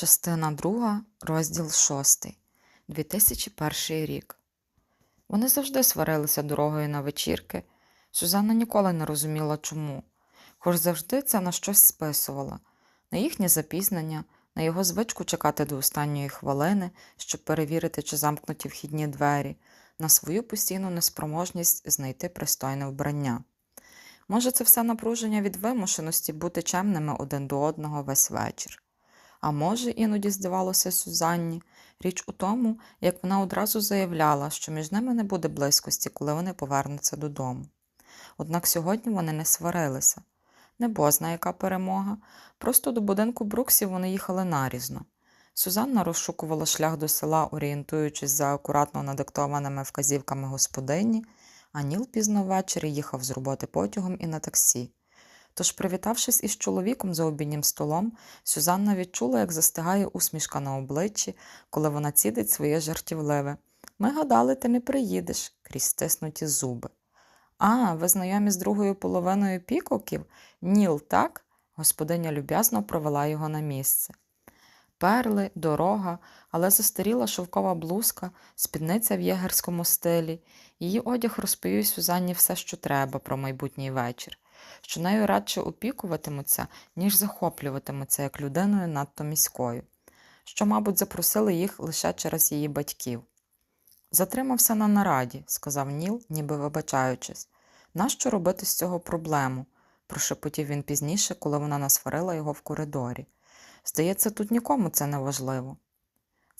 Частина 2, розділ 6, 2001 рік. Вони завжди сварилися дорогою на вечірки. Сюзанна ніколи не розуміла чому, хоч завжди це на щось списувала на їхнє запізнення, на його звичку чекати до останньої хвилини, щоб перевірити, чи замкнуті вхідні двері, на свою постійну неспроможність знайти пристойне вбрання. Може, це все напруження від вимушеності бути чемними один до одного весь вечір. А може, іноді здавалося Сюзанні, річ у тому, як вона одразу заявляла, що між ними не буде близькості, коли вони повернуться додому. Однак сьогодні вони не сварилися. Не бозна яка перемога, просто до будинку Бруксів вони їхали нарізно. Сюзанна розшукувала шлях до села, орієнтуючись за акуратно надиктованими вказівками господині, а Ніл пізно ввечері їхав з роботи потягом і на таксі. Тож, привітавшись із чоловіком за обіднім столом, Сюзанна відчула, як застигає усмішка на обличчі, коли вона цідить своє жартівливе. Ми гадали, ти не приїдеш крізь стиснуті зуби. А, ви знайомі з другою половиною пікоків? Ніл, так? Господиня люб'язно провела його на місце. Перли, дорога, але застаріла шовкова блузка, спідниця в єгерському стилі. Її одяг розповів Сюзанні все, що треба про майбутній вечір, що нею радше опікуватимуться, ніж захоплюватимуться як людиною надто міською, що, мабуть, запросили їх лише через її батьків. Затримався на нараді, сказав Ніл, ніби вибачаючись. Нащо робити з цього проблему? прошепотів він пізніше, коли вона насварила його в коридорі. Здається, тут нікому це не важливо.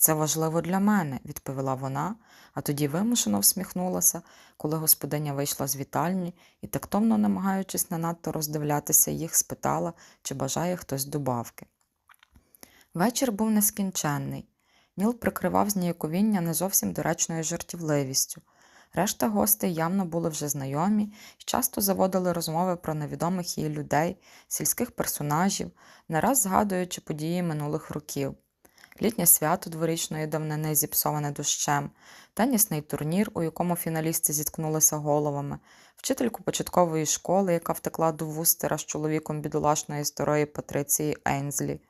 Це важливо для мене, відповіла вона, а тоді вимушено всміхнулася, коли господиня вийшла з вітальні і, тактовно намагаючись не надто роздивлятися їх, спитала, чи бажає хтось добавки. Вечір був нескінченний. Ніл прикривав зніяковіння не зовсім доречною жартівливістю. Решта гостей явно були вже знайомі і часто заводили розмови про невідомих їй людей, сільських персонажів, не раз згадуючи події минулих років. Літнє свято дворічної давнини зіпсоване дощем, тенісний турнір, у якому фіналісти зіткнулися головами, вчительку початкової школи, яка втекла до вустера з чоловіком бідолашної старої Патриції Ейнзлі.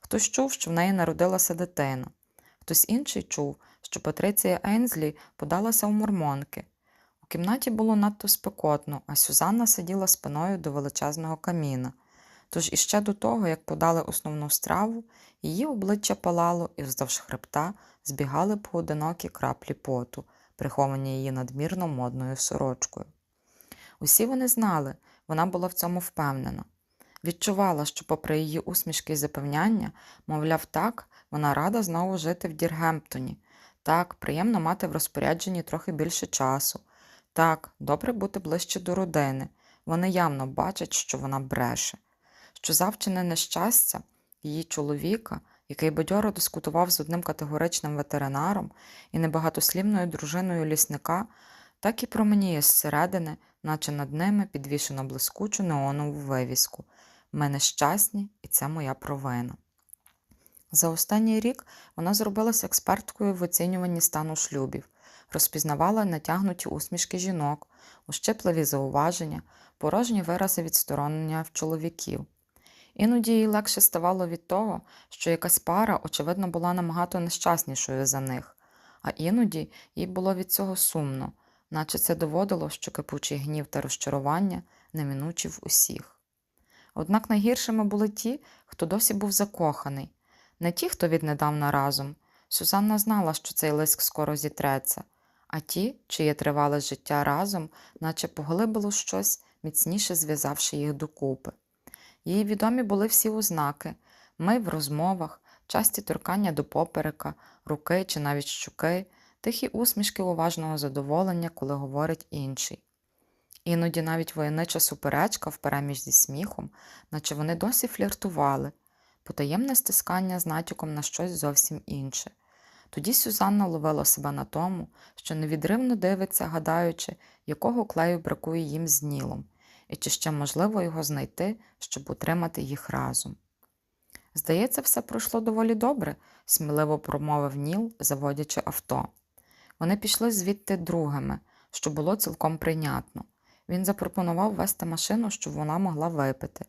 Хтось чув, що в неї народилася дитина. Хтось інший чув, що Патриція Ейнзлі подалася у мормонки. У кімнаті було надто спекотно, а Сюзанна сиділа спиною до величезного каміна. Тож іще до того, як подали основну страву, її обличчя палало і вздовж хребта збігали поодинокі краплі поту, приховані її надмірно модною сорочкою. Усі вони знали, вона була в цьому впевнена. Відчувала, що, попри її усмішки і запевняння, мовляв, так, вона рада знову жити в Діргемптоні. Так, приємно мати в розпорядженні трохи більше часу. Так, добре бути ближче до родини. Вони явно бачать, що вона бреше, що завчене нещастя її чоловіка, який бадьоро дискутував з одним категоричним ветеринаром і небагатослівною дружиною лісника, так і променіє зсередини, наче над ними підвішено блискучу неонову вивіску. Ми нещасні, і це моя провина. За останній рік вона зробилася експерткою в оцінюванні стану шлюбів, розпізнавала натягнуті усмішки жінок, ущепливі зауваження, порожні вирази відсторонення в чоловіків. Іноді їй легше ставало від того, що якась пара, очевидно, була набагато нещаснішою за них, а іноді їй було від цього сумно, наче це доводило, що кипучий гнів та розчарування неминучі в усіх. Однак найгіршими були ті, хто досі був закоханий, не ті, хто віднедавна разом. Сюзанна знала, що цей лиск скоро зітреться, а ті, чиє тривале життя разом, наче поглибило щось, міцніше зв'язавши їх докупи. Їй відомі були всі ознаки ми в розмовах, часті торкання до поперека, руки чи навіть щуки, тихі усмішки уважного задоволення, коли говорить інший. Іноді навіть воєнича суперечка впереміж зі сміхом, наче вони досі фліртували, потаємне стискання з натяком на щось зовсім інше. Тоді Сюзанна ловила себе на тому, що невідривно дивиться, гадаючи, якого клею бракує їм з Нілом, і чи ще можливо його знайти, щоб утримати їх разом. Здається, все пройшло доволі добре, сміливо промовив Ніл, заводячи авто. Вони пішли звідти другими, що було цілком прийнятно. Він запропонував вести машину, щоб вона могла випити.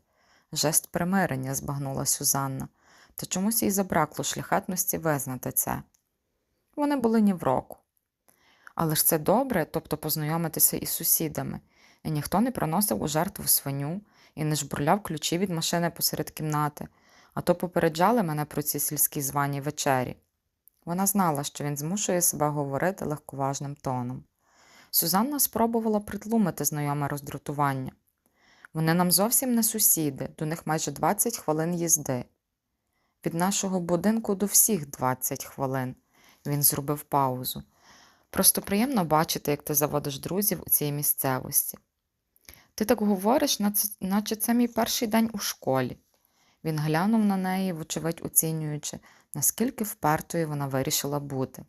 Жест примирення, збагнула Сюзанна. та чомусь їй забракло шляхетності визнати це. Вони були ні в року. Але ж це добре, тобто познайомитися із сусідами, і ніхто не приносив у жертву свиню і не жбурляв ключі від машини посеред кімнати, а то попереджали мене про ці сільські звані вечері. Вона знала, що він змушує себе говорити легковажним тоном. Сюзанна спробувала притлумити знайоме роздратування. Вони нам зовсім не сусіди, до них майже 20 хвилин їзди. Від нашого будинку до всіх 20 хвилин. Він зробив паузу. Просто приємно бачити, як ти заводиш друзів у цій місцевості. Ти так говориш, наче це мій перший день у школі. Він глянув на неї, вочевидь оцінюючи, наскільки впертою вона вирішила бути.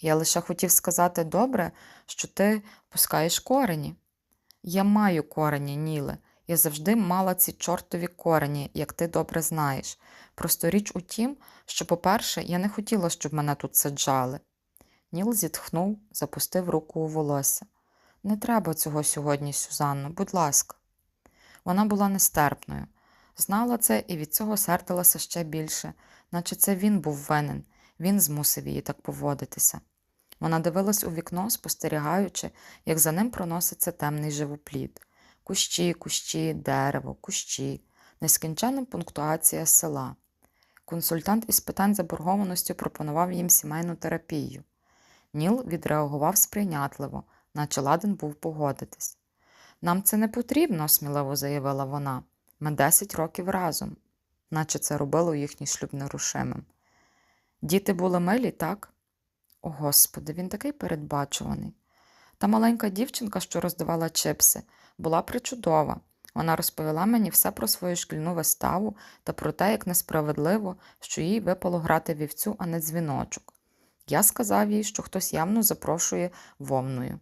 Я лише хотів сказати добре, що ти пускаєш корені. Я маю корені, Ніле. Я завжди мала ці чортові корені, як ти добре знаєш. Просто річ у тім, що, по-перше, я не хотіла, щоб мене тут саджали. Ніл зітхнув, запустив руку у волосся. Не треба цього сьогодні, Сюзанно, будь ласка. Вона була нестерпною. Знала це і від цього сердилася ще більше, наче це він був винен, він змусив її так поводитися. Вона дивилась у вікно, спостерігаючи, як за ним проноситься темний живоплід. Кущі, кущі, дерево, кущі, нескінченна пунктуація села. Консультант із питань заборгованості пропонував їм сімейну терапію. Ніл відреагував сприйнятливо, наче ладен був погодитись. Нам це не потрібно, сміливо заявила вона. Ми 10 років разом, наче це робило їхній шлюб нерушимим. Діти були милі, так? О, Господи, він такий передбачуваний. Та маленька дівчинка, що роздавала чипси, була причудова. Вона розповіла мені все про свою шкільну виставу та про те, як несправедливо, що їй випало грати вівцю, а не дзвіночок. Я сказав їй, що хтось явно запрошує вовною.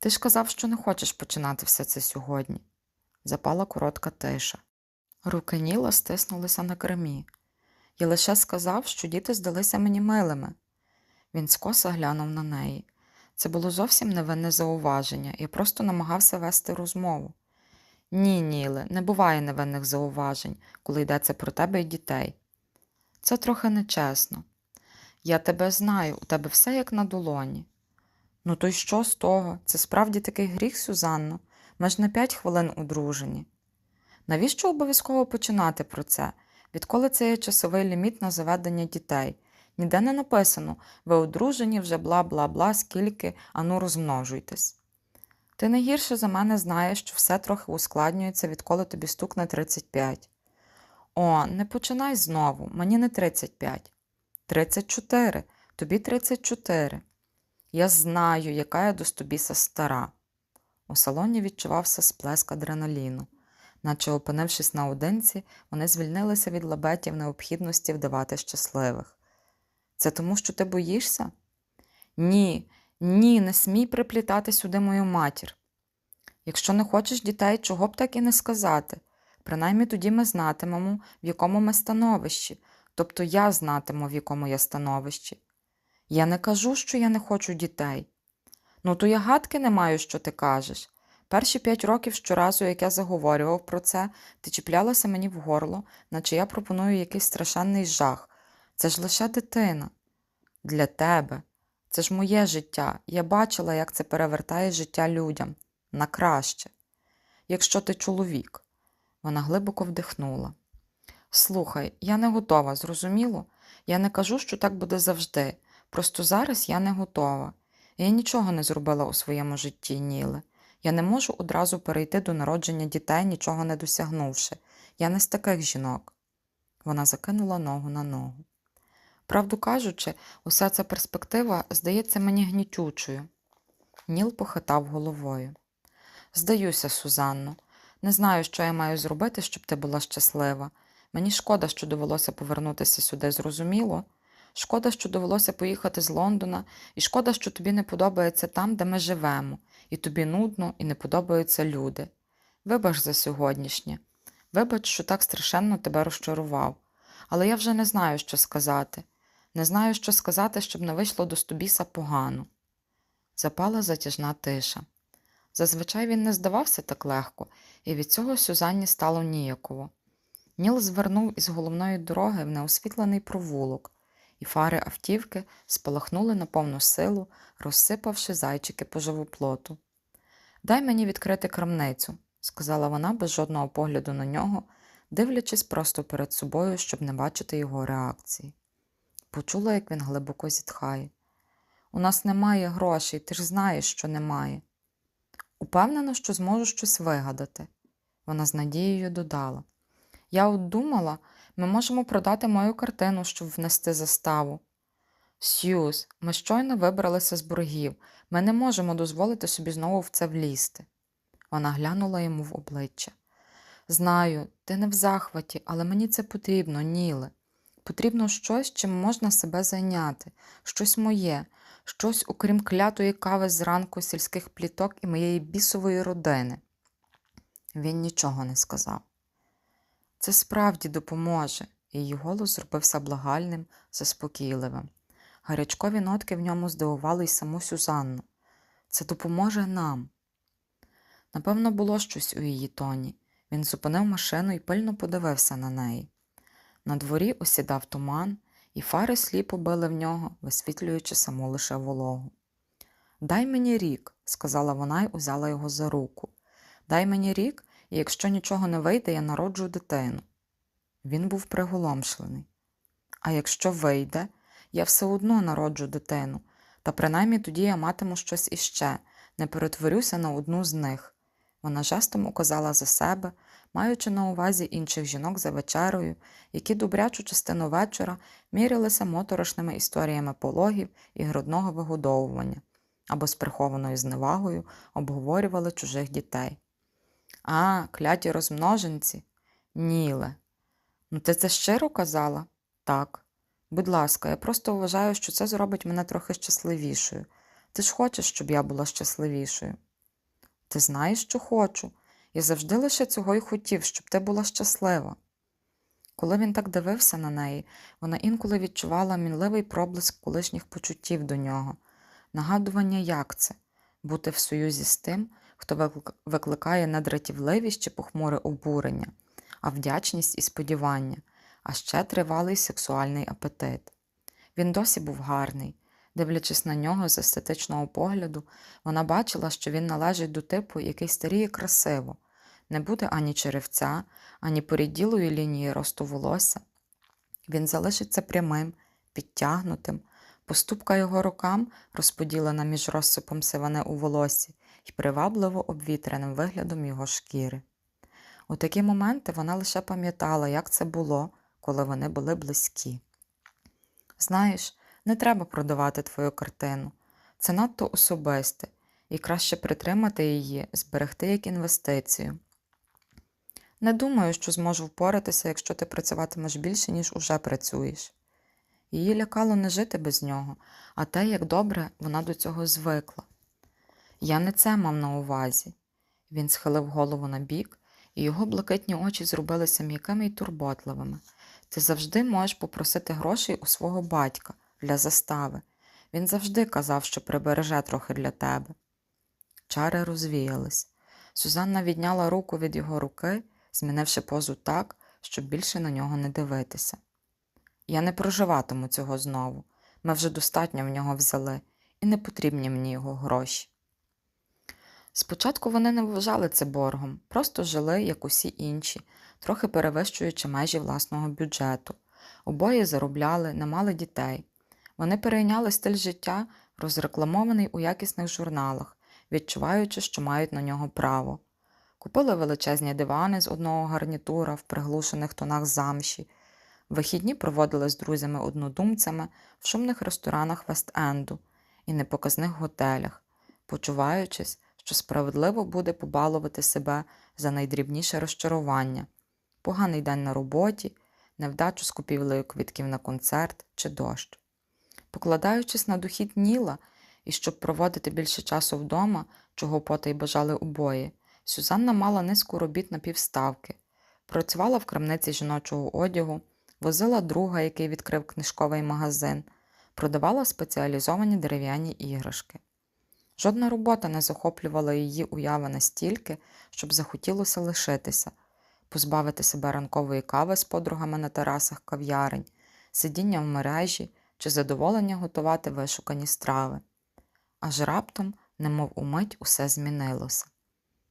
Ти ж казав, що не хочеш починати все це сьогодні. Запала коротка тиша. Руки Ніла стиснулися на кермі. Я лише сказав, що діти здалися мені милими. Він скоса глянув на неї. Це було зовсім невинне зауваження, я просто намагався вести розмову. Ні, Ніле, не буває невинних зауважень, коли йдеться про тебе і дітей. Це трохи нечесно. Я тебе знаю, у тебе все як на долоні. Ну, то й що з того? Це справді такий гріх, Сюзанно. Ми ж на п'ять хвилин одружені. Навіщо обов'язково починати про це? Відколи це є часовий ліміт на заведення дітей? Ніде не написано ви одружені вже бла бла бла, скільки, ану розмножуйтесь. Ти не гірше за мене знаєш, що все трохи ускладнюється, відколи тобі стукне 35. О, не починай знову, мені не 35. 34, тобі 34. Я знаю, яка я до стобіса стара. У салоні відчувався сплеск адреналіну. Наче опинившись наодинці, вони звільнилися від лабетів необхідності вдавати щасливих. Це тому, що ти боїшся? Ні, ні, не смій приплітати сюди мою матір. Якщо не хочеш дітей, чого б так і не сказати. Принаймні тоді ми знатимемо, в якому ми становищі, тобто я знатиму, в якому я становищі. Я не кажу, що я не хочу дітей. Ну, то я гадки не маю, що ти кажеш. Перші п'ять років щоразу, як я заговорював про це, ти чіплялася мені в горло, наче я пропоную якийсь страшенний жах. Це ж лише дитина. Для тебе. Це ж моє життя. Я бачила, як це перевертає життя людям на краще. Якщо ти чоловік. Вона глибоко вдихнула. Слухай, я не готова, зрозуміло? Я не кажу, що так буде завжди. Просто зараз я не готова. Я нічого не зробила у своєму житті, Ніле. Я не можу одразу перейти до народження дітей, нічого не досягнувши. Я не з таких жінок. Вона закинула ногу на ногу. Правду кажучи, уся ця перспектива здається мені гнітючою. Ніл похитав головою. Здаюся, Сузанно. Не знаю, що я маю зробити, щоб ти була щаслива. Мені шкода, що довелося повернутися сюди, зрозуміло. Шкода, що довелося поїхати з Лондона, і шкода, що тобі не подобається там, де ми живемо, і тобі нудно, і не подобаються люди. Вибач за сьогоднішнє. Вибач, що так страшенно тебе розчарував. Але я вже не знаю, що сказати. Не знаю, що сказати, щоб не вийшло до Стобіса погано. Запала затяжна тиша. Зазвичай він не здавався так легко, і від цього Сюзанні стало ніяково. Ніл звернув із головної дороги в неосвітлений провулок, і фари автівки спалахнули на повну силу, розсипавши зайчики по живоплоту. Дай мені відкрити крамницю, сказала вона без жодного погляду на нього, дивлячись просто перед собою, щоб не бачити його реакції. Почула, як він глибоко зітхає. У нас немає грошей, ти ж знаєш, що немає. Упевнена, що зможу щось вигадати. Вона з надією додала. Я от думала, ми можемо продати мою картину, щоб внести заставу. Сьюз, ми щойно вибралися з боргів. Ми не можемо дозволити собі знову в це влізти. Вона глянула йому в обличчя. Знаю, ти не в захваті, але мені це потрібно, Ніле. Потрібно щось, чим можна себе зайняти, щось моє, щось, окрім клятої кави зранку, сільських пліток і моєї бісової родини. Він нічого не сказав. Це справді допоможе, її голос зробився благальним, заспокійливим. Гарячкові нотки в ньому здивували й саму Сюзанну. Це допоможе нам. Напевно, було щось у її тоні. Він зупинив машину і пильно подивився на неї. На дворі осідав туман, і фари сліпо били в нього, висвітлюючи саму лише вологу. Дай мені рік, сказала вона й узяла його за руку. Дай мені рік, і якщо нічого не вийде, я народжу дитину. Він був приголомшлений. А якщо вийде, я все одно народжу дитину, та принаймні тоді я матиму щось іще, не перетворюся на одну з них. Вона жестом указала за себе, маючи на увазі інших жінок за вечерою, які добрячу частину вечора мірялися моторошними історіями пологів і грудного вигодовування або з прихованою зневагою обговорювали чужих дітей. А, кляті розмноженці? Ніле. Ну, ти це щиро казала? Так. Будь ласка, я просто вважаю, що це зробить мене трохи щасливішою. Ти ж хочеш, щоб я була щасливішою. Ти знаєш, що хочу. Я завжди лише цього й хотів, щоб ти була щаслива. Коли він так дивився на неї, вона інколи відчувала мінливий проблиск колишніх почуттів до нього, нагадування, як це бути в союзі з тим, хто викликає не дратівливість чи похмуре обурення, а вдячність і сподівання, а ще тривалий сексуальний апетит. Він досі був гарний. Дивлячись на нього з естетичного погляду, вона бачила, що він належить до типу, який старіє красиво, не буде ані черевця, ані поріділої лінії росту волосся. Він залишиться прямим, підтягнутим, поступка його рукам, розподілена між розсипом сивини у волосі і привабливо обвітреним виглядом його шкіри. У такі моменти вона лише пам'ятала, як це було, коли вони були близькі. Знаєш, не треба продавати твою картину. Це надто особисте, і краще притримати її, зберегти як інвестицію. Не думаю, що зможу впоратися, якщо ти працюватимеш більше, ніж уже працюєш. Її лякало не жити без нього, а те, як добре вона до цього звикла. Я не це мав на увазі. Він схилив голову на бік, і його блакитні очі зробилися м'якими й турботливими. Ти завжди можеш попросити грошей у свого батька для застави. Він завжди казав, що прибереже трохи для тебе. Чари розвіялись. Сюзанна відняла руку від його руки, змінивши позу так, щоб більше на нього не дивитися. Я не проживатиму цього знову. Ми вже достатньо в нього взяли, і не потрібні мені його гроші. Спочатку вони не вважали це боргом, просто жили, як усі інші, трохи перевищуючи межі власного бюджету. Обоє заробляли, не мали дітей. Вони перейняли стиль життя, розрекламований у якісних журналах, відчуваючи, що мають на нього право. Купили величезні дивани з одного гарнітура в приглушених тонах замші. Вихідні проводили з друзями-однодумцями в шумних ресторанах Вест-Енду і непоказних готелях, почуваючись, що справедливо буде побалувати себе за найдрібніше розчарування, поганий день на роботі, невдачу з купівлею квитків на концерт чи дощ. Покладаючись на дохід Ніла і щоб проводити більше часу вдома, чого потай бажали обоє, Сюзанна мала низку робіт на півставки, працювала в крамниці жіночого одягу, возила друга, який відкрив книжковий магазин, продавала спеціалізовані дерев'яні іграшки. Жодна робота не захоплювала її уяви настільки, щоб захотілося лишитися, позбавити себе ранкової кави з подругами на терасах кав'ярень, сидіння в мережі чи задоволення готувати вишукані страви. Аж раптом, немов умить, усе змінилося.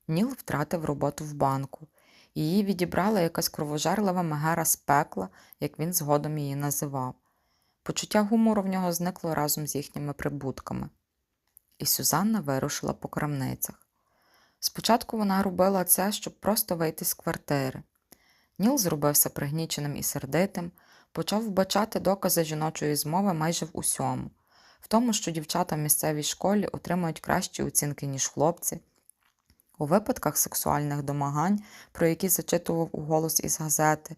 Ніл втратив роботу в банку, її відібрала якась кровожерлива мегера з пекла, як він згодом її називав. Почуття гумору в нього зникло разом з їхніми прибутками. І Сюзанна вирушила по крамницях. Спочатку вона робила це, щоб просто вийти з квартири. Ніл зробився пригніченим і сердитим, почав вбачати докази жіночої змови майже в усьому, в тому, що дівчата в місцевій школі отримують кращі оцінки, ніж хлопці, у випадках сексуальних домагань, про які зачитував у голос із газети,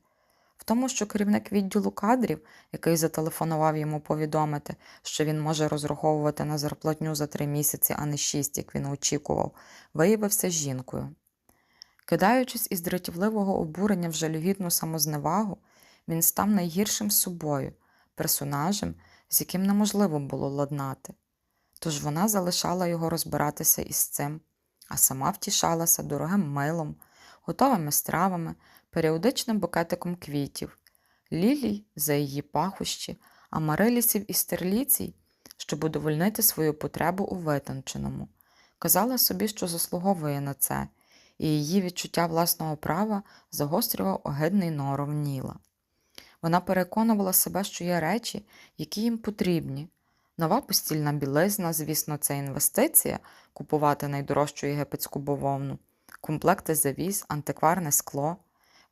в тому, що керівник відділу кадрів, який зателефонував йому повідомити, що він може розраховувати на зарплатню за три місяці, а не шість, як він очікував, виявився жінкою. Кидаючись із дратівливого обурення в жалюгідну самозневагу, він став найгіршим собою, персонажем, з яким неможливо було ладнати. Тож вона залишала його розбиратися із цим, а сама втішалася дорогим милом, готовими стравами, періодичним букетиком квітів, лілій за її пахощі, амарилісів і стерліцій, щоб удовольнити свою потребу у витонченому. Казала собі, що заслуговує на це, і її відчуття власного права загострював огидний норов Ніла. Вона переконувала себе, що є речі, які їм потрібні. Нова постільна білизна, звісно, це інвестиція купувати найдорожчу єгипетську бавовну, комплекти завіз, антикварне скло.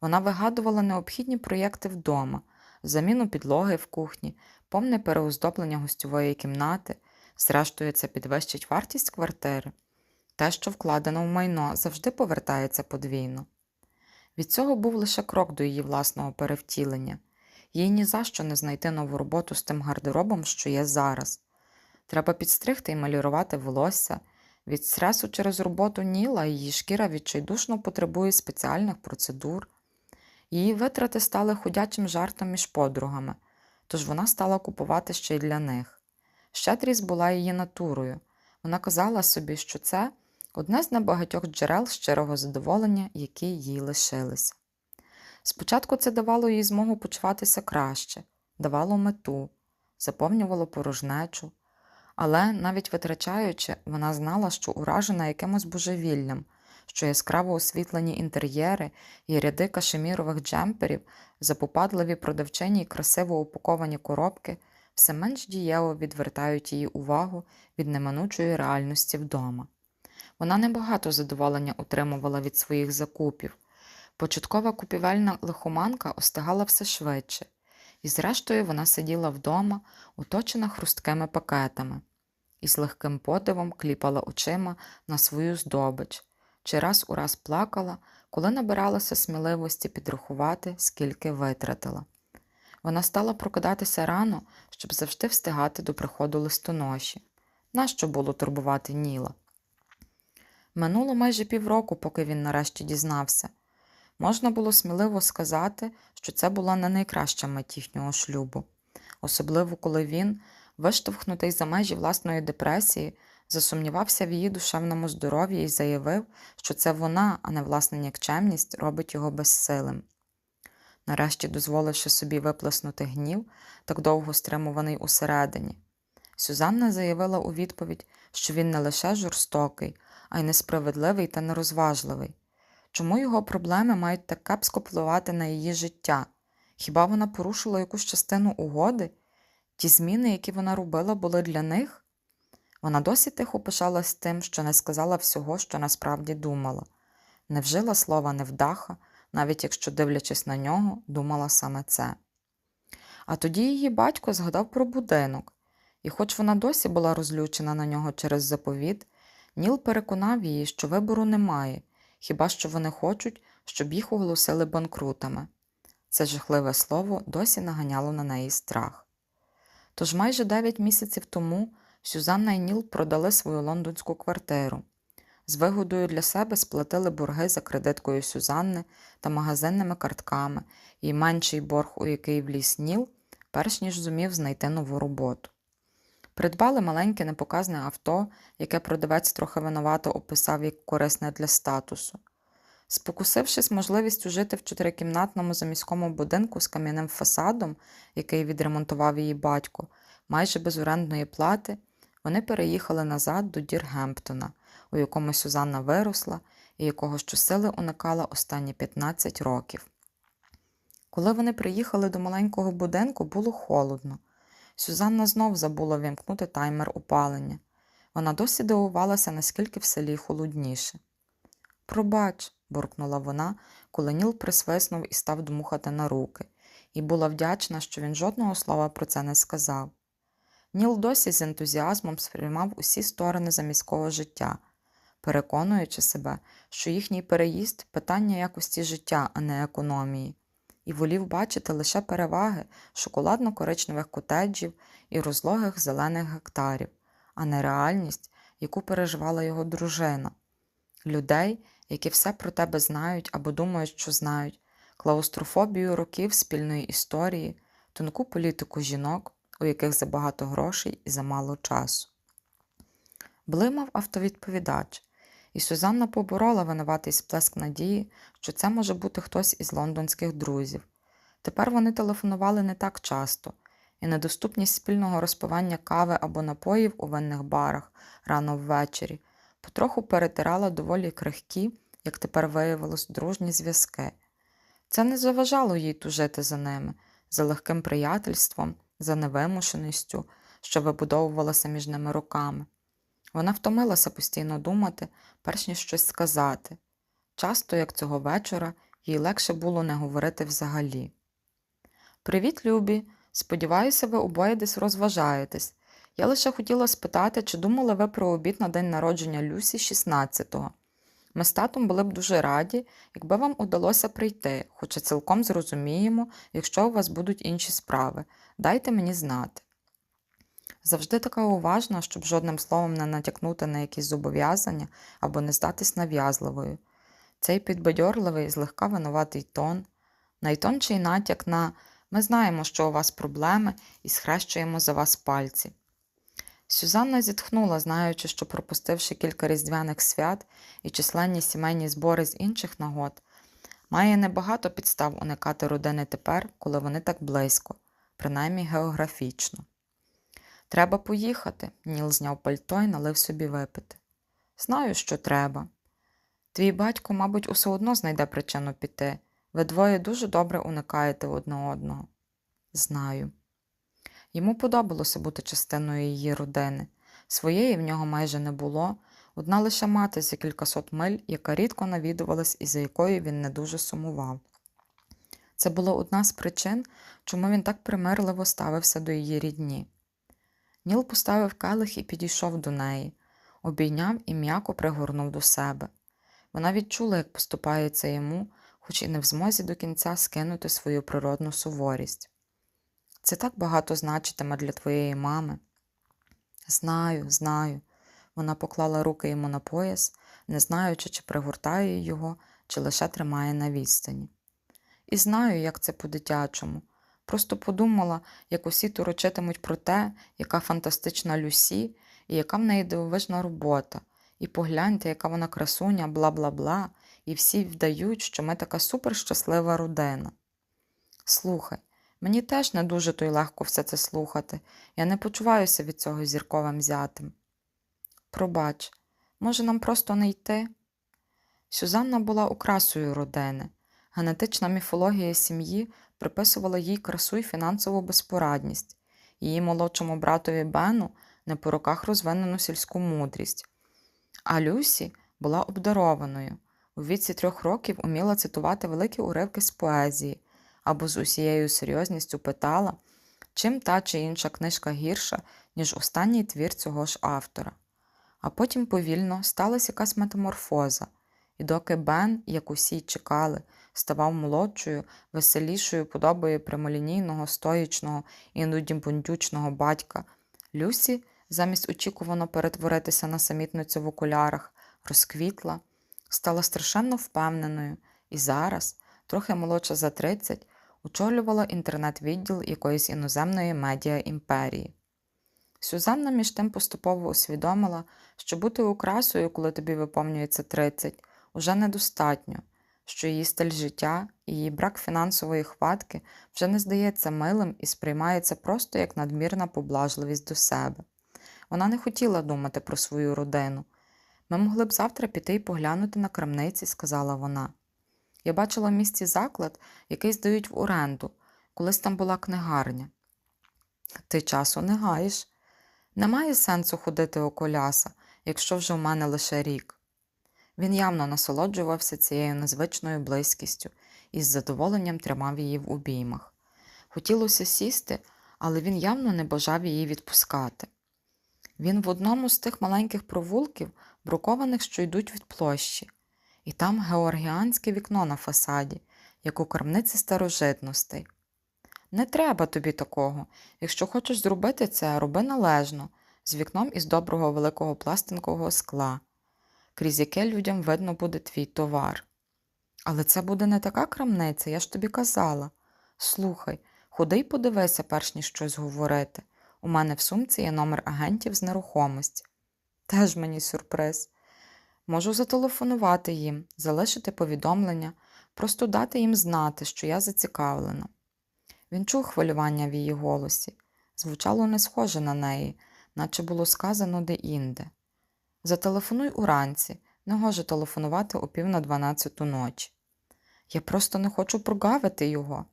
Вона вигадувала необхідні проєкти вдома, заміну підлоги в кухні, повне переоздоблення гостьової кімнати, зрештою, це підвищить вартість квартири. Те, що вкладено в майно, завжди повертається подвійно. Від цього був лише крок до її власного перевтілення. Їй ні за що не знайти нову роботу з тим гардеробом, що є зараз. Треба підстригти і малювати волосся. Від стресу через роботу Ніла її шкіра відчайдушно потребує спеціальних процедур. Її витрати стали ходячим жартом між подругами, тож вона стала купувати ще й для них. Щедрість була її натурою. Вона казала собі, що це одне з небагатьох джерел щирого задоволення, які їй лишилися. Спочатку це давало їй змогу почуватися краще, давало мету, заповнювало порожнечу, але, навіть витрачаючи, вона знала, що уражена якимось божевіллям, що яскраво освітлені інтер'єри і ряди кашемірових джемперів, запопадливі продавчині й красиво упаковані коробки все менш дієво відвертають її увагу від неминучої реальності вдома. Вона небагато задоволення отримувала від своїх закупів. Початкова купівельна лихоманка остигала все швидше, і зрештою вона сиділа вдома, оточена хрусткими пакетами, і з легким подивом кліпала очима на свою здобич, чи раз у раз плакала, коли набиралася сміливості підрахувати, скільки витратила. Вона стала прокидатися рано, щоб завжди встигати до приходу листоноші. Нащо було турбувати Ніла? Минуло майже півроку, поки він нарешті дізнався. Можна було сміливо сказати, що це була не найкраща мить їхнього шлюбу, особливо коли він, виштовхнутий за межі власної депресії, засумнівався в її душевному здоров'ї і заявив, що це вона, а не власна нікчемність, робить його безсилим. Нарешті, дозволивши собі виплеснути гнів, так довго стримуваний усередині, Сюзанна заявила у відповідь, що він не лише жорстокий, а й несправедливий та нерозважливий. Чому його проблеми мають так кепсько впливати на її життя? Хіба вона порушила якусь частину угоди? Ті зміни, які вона робила, були для них? Вона досі тихо пишалась тим, що не сказала всього, що насправді думала, не вжила слова невдаха, навіть якщо, дивлячись на нього, думала саме це. А тоді її батько згадав про будинок, і, хоч вона досі була розлючена на нього через заповіт, Ніл переконав її, що вибору немає, хіба що вони хочуть, щоб їх оголосили банкрутами. Це жахливе слово досі наганяло на неї страх. Тож майже дев'ять місяців тому Сюзанна і Ніл продали свою лондонську квартиру. З вигодою для себе сплатили борги за кредиткою Сюзанни та магазинними картками і менший борг, у який вліз Ніл, перш ніж зумів знайти нову роботу. Придбали маленьке непоказне авто, яке продавець трохи винувато описав як корисне для статусу. Спокусившись можливістю жити в чотирикімнатному заміському будинку з кам'яним фасадом, який відремонтував її батько, майже без орендної плати, вони переїхали назад до Діргемптона, у якому Сюзанна виросла і якого щосили уникала останні 15 років. Коли вони приїхали до маленького будинку, було холодно. Сюзанна знов забула вімкнути таймер опалення. Вона досі дивувалася, наскільки в селі холодніше. Пробач, буркнула вона, коли Ніл присвиснув і став дмухати на руки, і була вдячна, що він жодного слова про це не сказав. Ніл досі з ентузіазмом сприймав усі сторони заміського життя, переконуючи себе, що їхній переїзд питання якості життя, а не економії, і волів бачити лише переваги шоколадно-коричневих котеджів і розлогих зелених гектарів, а не реальність, яку переживала його дружина, людей, які все про тебе знають або думають, що знають, клаустрофобію років спільної історії, тонку політику жінок, у яких забагато грошей і замало часу. Блимав автовідповідач, і Сюзанна поборола винуватий сплеск надії, що це може бути хтось із лондонських друзів. Тепер вони телефонували не так часто, і недоступність спільного розпивання кави або напоїв у винних барах рано ввечері потроху перетирала доволі крихкі, як тепер виявилось, дружні зв'язки. Це не заважало їй тужити за ними, за легким приятельством, за невимушеністю, що вибудовувалася між ними руками. Вона втомилася постійно думати, перш ніж щось сказати. Часто, як цього вечора, їй легше було не говорити взагалі. Привіт, Любі. Сподіваюся, ви обоє десь розважаєтесь. Я лише хотіла спитати, чи думали ви про обід на день народження Люсі 16-го. Ми з татом були б дуже раді, якби вам удалося прийти, хоча цілком зрозуміємо, якщо у вас будуть інші справи. Дайте мені знати. Завжди така уважна, щоб жодним словом не натякнути на якісь зобов'язання або не здатись нав'язливою. Цей підбадьорливий, злегка винуватий тон, найтонший натяк на ми знаємо, що у вас проблеми, і схрещуємо за вас пальці. Сюзанна зітхнула, знаючи, що пропустивши кілька різдвяних свят і численні сімейні збори з інших нагод, має небагато підстав уникати родини тепер, коли вони так близько, принаймні географічно. Треба поїхати, Ніл зняв пальто і налив собі випити. Знаю, що треба. Твій батько, мабуть, усе одно знайде причину піти. Ви двоє дуже добре уникаєте одне одного. Знаю. Йому подобалося бути частиною її родини. Своєї в нього майже не було, одна лише мати за кількасот миль, яка рідко навідувалась і за якою він не дуже сумував. Це було одна з причин, чому він так примирливо ставився до її рідні. Ніл поставив келих і підійшов до неї, обійняв і м'яко пригорнув до себе. Вона відчула, як поступається йому, хоч і не в змозі до кінця скинути свою природну суворість. Це так багато значитиме для твоєї мами. Знаю, знаю. Вона поклала руки йому на пояс, не знаючи, чи пригортає його, чи лише тримає на відстані. І знаю, як це по-дитячому. Просто подумала, як усі турочитимуть про те, яка фантастична Люсі, і яка в неї дивовижна робота. І погляньте, яка вона красуня, бла бла бла, і всі вдають, що ми така суперщаслива родина. Слухай, мені теж не дуже то й легко все це слухати. Я не почуваюся від цього зірковим зятем. Пробач, може, нам просто не йти? Сюзанна була окрасою родини. Генетична міфологія сім'ї приписувала їй красу і фінансову безпорадність, її молодшому братові Бену не по руках розвинену сільську мудрість. А Люсі була обдарованою. У віці трьох років уміла цитувати великі уривки з поезії або з усією серйозністю питала, чим та чи інша книжка гірша, ніж останній твір цього ж автора. А потім повільно сталася якась метаморфоза, і доки Бен, як усі чекали, ставав молодшою, веселішою подобою прямолінійного, стоїчного, іноді бундючного батька, Люсі, замість очікувано перетворитися на самітницю в окулярах, розквітла, стала страшенно впевненою. І зараз, трохи молодша за 30, очолювала інтернет-відділ якоїсь іноземної медіа імперії. Сюзанна між тим поступово усвідомила, що бути украсою, коли тобі виповнюється 30, уже недостатньо, що її стиль життя і її брак фінансової хватки вже не здається милим і сприймається просто як надмірна поблажливість до себе. Вона не хотіла думати про свою родину. Ми могли б завтра піти і поглянути на крамниці, сказала вона. Я бачила в місті заклад, який здають в оренду. Колись там була книгарня. Ти часу не гаєш. Немає сенсу ходити у коляса, якщо вже у мене лише рік. Він явно насолоджувався цією незвичною близькістю і з задоволенням тримав її в обіймах. Хотілося сісти, але він явно не бажав її відпускати. Він в одному з тих маленьких провулків, брукованих, що йдуть від площі, і там георгіанське вікно на фасаді, як у крамниці старожитностей. Не треба тобі такого. Якщо хочеш зробити це, роби належно, з вікном із доброго великого пластинкового скла, крізь яке людям видно буде твій товар. Але це буде не така крамниця, я ж тобі казала. Слухай, ходи й подивися, перш ніж щось говорити. У мене в сумці є номер агентів з нерухомості. Теж мені сюрприз. Можу зателефонувати їм, залишити повідомлення, просто дати їм знати, що я зацікавлена. Він чув хвилювання в її голосі, звучало не схоже на неї, наче було сказано де-інде. Зателефонуй уранці, не гоже телефонувати о пів на дванадцяту ночі. Я просто не хочу прогавити його.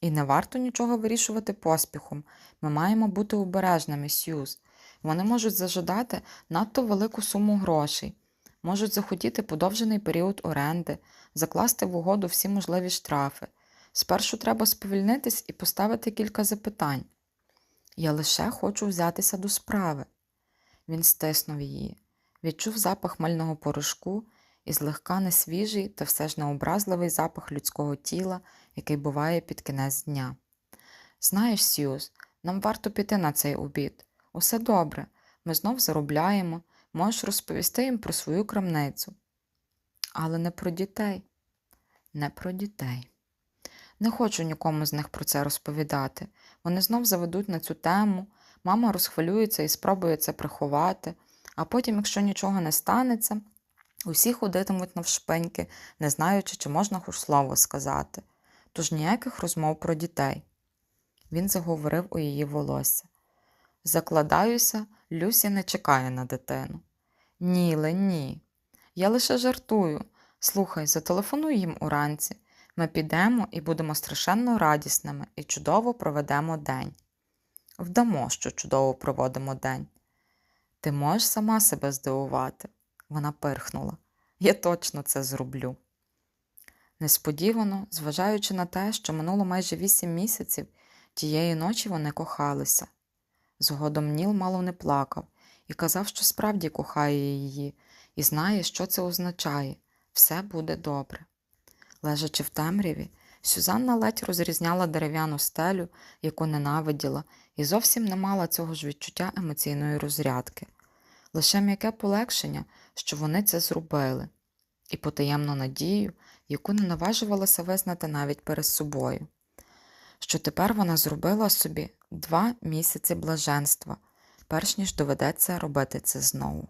І не варто нічого вирішувати поспіхом. Ми маємо бути обережними, Сьюз. Вони можуть зажадати надто велику суму грошей, можуть захотіти подовжений період оренди, закласти в угоду всі можливі штрафи. Спершу треба сповільнитись і поставити кілька запитань. Я лише хочу взятися до справи. Він стиснув її, відчув запах мального порошку і злегка несвіжий та все ж необразливий запах людського тіла, який буває під кінець дня. Знаєш, Сьюз, нам варто піти на цей обід. Усе добре, ми знов заробляємо, можеш розповісти їм про свою крамницю. Але не про дітей, не про дітей. Не хочу нікому з них про це розповідати. Вони знов заведуть на цю тему, мама розхвилюється і спробує це приховати, а потім, якщо нічого не станеться, усі ходитимуть навшпиньки, не знаючи, чи можна хоч слово сказати. Тож ніяких розмов про дітей. Він заговорив у її волосся. Закладаюся, Люсі не чекає на дитину. Ні, Лен, ні. Я лише жартую. Слухай, зателефонуй їм уранці. Ми підемо і будемо страшенно радісними і чудово проведемо день. Вдамо, що чудово проводимо день. Ти можеш сама себе здивувати. Вона пирхнула. Я точно це зроблю. Несподівано, зважаючи на те, що минуло майже вісім місяців, тієї ночі вони кохалися. Згодом Ніл мало не плакав і казав, що справді кохає її, і знає, що це означає все буде добре. Лежачи в темряві, Сюзанна ледь розрізняла дерев'яну стелю, яку ненавиділа, і зовсім не мала цього ж відчуття емоційної розрядки. Лише м'яке полегшення, що вони це зробили, і потаємну надію, яку не наважувалася визнати навіть перед собою, що тепер вона зробила собі два місяці блаженства, перш ніж доведеться робити це знову.